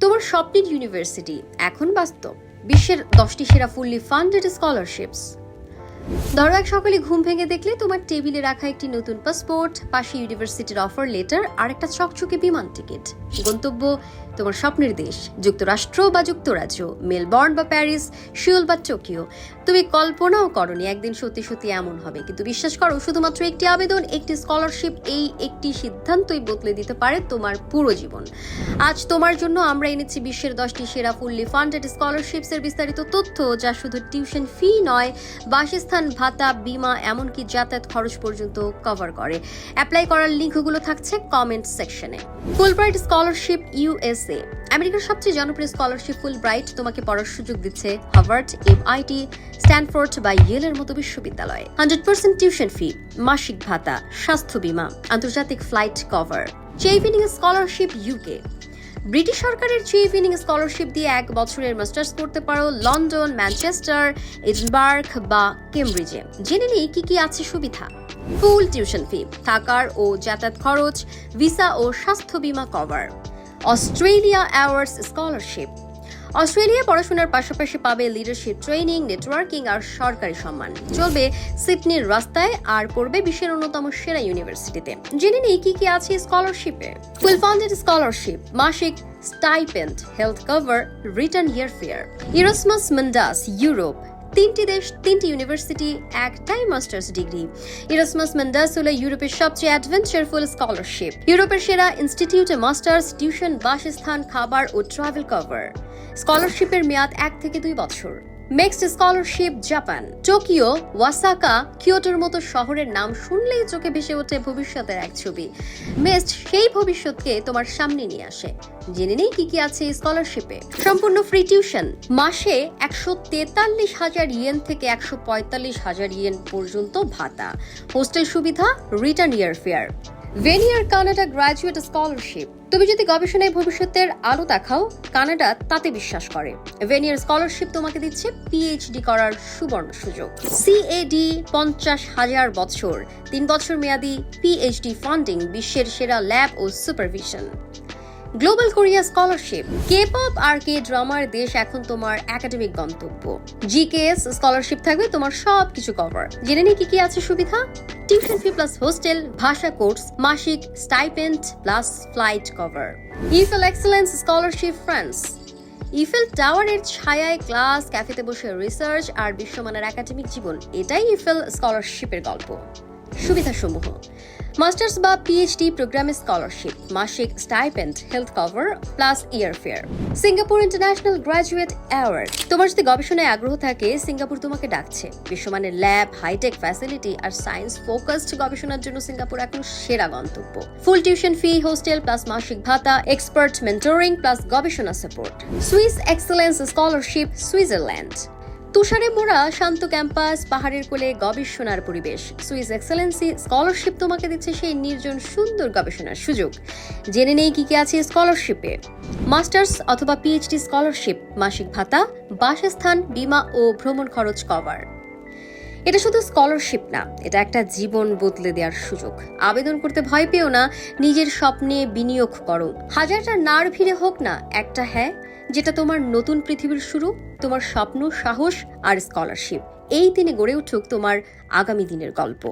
তোমার স্বপ্নের ইউনিভার্সিটি এখন বাস্তব। বিশ্বের দশটি সেরা ফুললি ফান্ডেড স্কলারশিপস ধরো, এক সকালে ঘুম ভেঙে দেখলে তোমার টেবিলে রাখা একটি নতুন পাসপোর্ট পাশে ইউনিভার্সিটির অফার লেটার আর একটা চকচকে বিমান টিকিট গন্তব্য তোমার স্বপ্নের দেশ, যুক্তরাষ্ট্র বা যুক্তরাজ্য, মেলবর্ন বা প্যারিস শিউল বা টোকিও। তুমি কল্পনাও করনি একদিন সত্যি সত্যি এমন হবে। কিন্তু বিশ্বাস করো, শুধুমাত্র একটি আবেদন, একটি স্কলারশিপ এই একটি সিদ্ধান্তই বদলে দিতে পারে তোমার পুরো জীবন। আজ তোমার জন্য আমরা এনেছি বিশ্বের দশটি সেরা ফুললি ফান্ডেড স্কলারশিপস এর বিস্তারিত তথ্য, যা শুধু টিউশন ফি নয়, বাসস্থান, ভাতা, বিমা, এমনকি যাতায়াত খরচ পর্যন্ত কভার করে। অ্যাপ্লাই করার লিঙ্কগুলো থাকছে কমেন্ট সেকশনে ফুলব্রাইট স্কলারশিপ ইউএসএ আমেরিকার সবচেয়ে জনপ্রিয় স্কলারশিপ ফুল ব্রাইট তোমাকে পড়ার সুযোগ দিচ্ছে হার্ভার্ড এমআইটি, স্ট্যানফোর্ড বা ইয়েলের মতো বিশ্ববিদ্যালয়ে। হান্ড্রেড পার্সেন্ট টিউশন ফি, মাসিক ভাতা, স্বাস্থ্য বীমা, আন্তর্জাতিক flight cover. Chevening scholarship UK British সরকারের চিফ ইনিং স্কলারশিপ দিয়ে এক বছরের মাস্টার্স করতে পারো লন্ডন, ম্যানচেস্টার এডিনবার্গ বা কেমব্রিজে। জেনে নিই কি কি আছে সুবিধা। ফুল টিউশন ফি, থাকার ও যাতায়াত খরচ, ভিসা ও স্বাস্থ্য বীমা কভার। অস্ট্রেলিয়া অ্যাওয়ার্ডস স্কলারশিপ অস্ট্রেলিয়ায় পড়াশোনার পাশাপাশি পাবে লিডারশিপ ট্রেনিং নেটওয়ার্কিং আর সরকারি সম্মান। চলবে সিডনির রাস্তায় আর পড়বে বিশ্বের অন্যতম সেরা ইউনিভার্সিটিতে জেনে নিই কি কি আছে স্কলারশিপে ফুল ফান্ডেড স্কলারশিপ মাসিক stipend health cover return year fare Erasmus Mundus Europe তিনটি দেশ, তিনটি ইউনিভার্সিটি একটাই মাস্টার্স ডিগ্রি ইরাসমাস মেন্ডাস হলো ইউরোপের সবচেয়ে অ্যাডভেঞ্চারফুল স্কলারশিপ ইউরোপের সেরা ইনস্টিটিউটে মাস্টার্স টিউশন বাসস্থান, খাবার ও ট্রাভেল কভার স্কলারশিপের মেয়াদ এক থেকে দুই বছর। Next scholarship Japan Tokyo Osaka কিয়োটোর মতো শহরের নাম শুনলেই চোখে ভেসে ওঠে ভবিষ্যতের এক ছবি। মেস্ট সেই ভবিষ্যৎকে তোমার সামনে নিয়ে আসে। জেনে নেই কি কি আছে স্কলারশিপে সম্পূর্ণ ফ্রি টিউশন মাসে একশো তেতাল্লিশ হাজার ইয়েন থেকে একশো পঁয়তাল্লিশ হাজার ইয়েন পর্যন্ত ভাতা। হোস্টেল সুবিধা return year fare Vanier Canada graduate scholarship তুমি যদি গবেষণায় ভবিষ্যতের আলো দেখাও, কানাডা তাতে বিশ্বাস করে। ভেনিয়ার স্কলারশিপ তোমাকে দিচ্ছে পিএইচডি করার সুবর্ণ সুযোগ। সিএডি পঞ্চাশ হাজার বছর, তিন বছর মেয়াদি পিএইচডি ফান্ডিং বিশ্বের সেরা ল্যাব ও supervision global Korea scholarship K pop আর কে ড্রামার দেশ এখন তোমার একাডেমিক গন্তব্য। জিকেএস স্কলারশিপ থাকবে তোমার সব কিছু কভার জেনে নিই কি কি আছে সুবিধা? টিউশন ফি প্লাস হোস্টেল ভাষা কোর্স মাসিক stipend plus flight cover Eiffel excellence scholarship France Eiffel টাওয়ারের ছায়ায় ক্লাস ক্যাফেতে বসে রিসার্চ আর বিশ্বমানের একাডেমিক জীবন, এটাই ইফেল স্কলারশিপের গল্প। সুবিধাসমূহ। মাস্টার্স বা পিএইচডি প্রোগ্রামে স্কলারশিপ মাসিক stipend health cover plus year fare Singapore international graduate award তোমার যদি গবেষণায় আগ্রহ থাকে, সিঙ্গাপুর তোমাকে ডাকছে। বিশ্বমানের ল্যাব হাইটেক ফ্যাসিলিটি আর সায়েন্স ফোকাসড গবেষণার জন্য সিঙ্গাপুর এখন সেরা গন্তব্য। Full tuition fee hostel plus মাসিক ভাতা এক্সপার্ট মেন্টরিং প্লাস গবেষণা support Swiss excellence scholarship Switzerland তুষারে মোড়া শান্ত ক্যাম্পাস, পাহাড়ের কোলে গবেষণার পরিবেশ। সুইস এক্সেলেন্সি স্কলারশিপ তোমাকে দিচ্ছে সেই নির্জন সুন্দর গবেষণার সুযোগ। জেনে নেই কি কি আছে স্কলারশিপে। মাস্টার্স অথবা পিএইচডি স্কলারশিপ, মাসিক ভাতা, বাসস্থান, বিমা ও ভ্রমণ খরচ কভার। এটা শুধু স্কলারশিপ না, এটা একটা জীবন বদলে দেওয়ার সুযোগ। আবেদন করতে ভয় পেও না, নিজের স্বপ্নে বিনিয়োগ করো। হাজারটা নার ভিড়ে হোক না, একটা হ্যাঁ যেটা তোমার নতুন পৃথিবীর শুরু, তোমার স্বপ্ন, সাহস আর স্কলারশিপ। এই দিনে গড়ে উঠুক তোমার আগামী দিনের গল্প।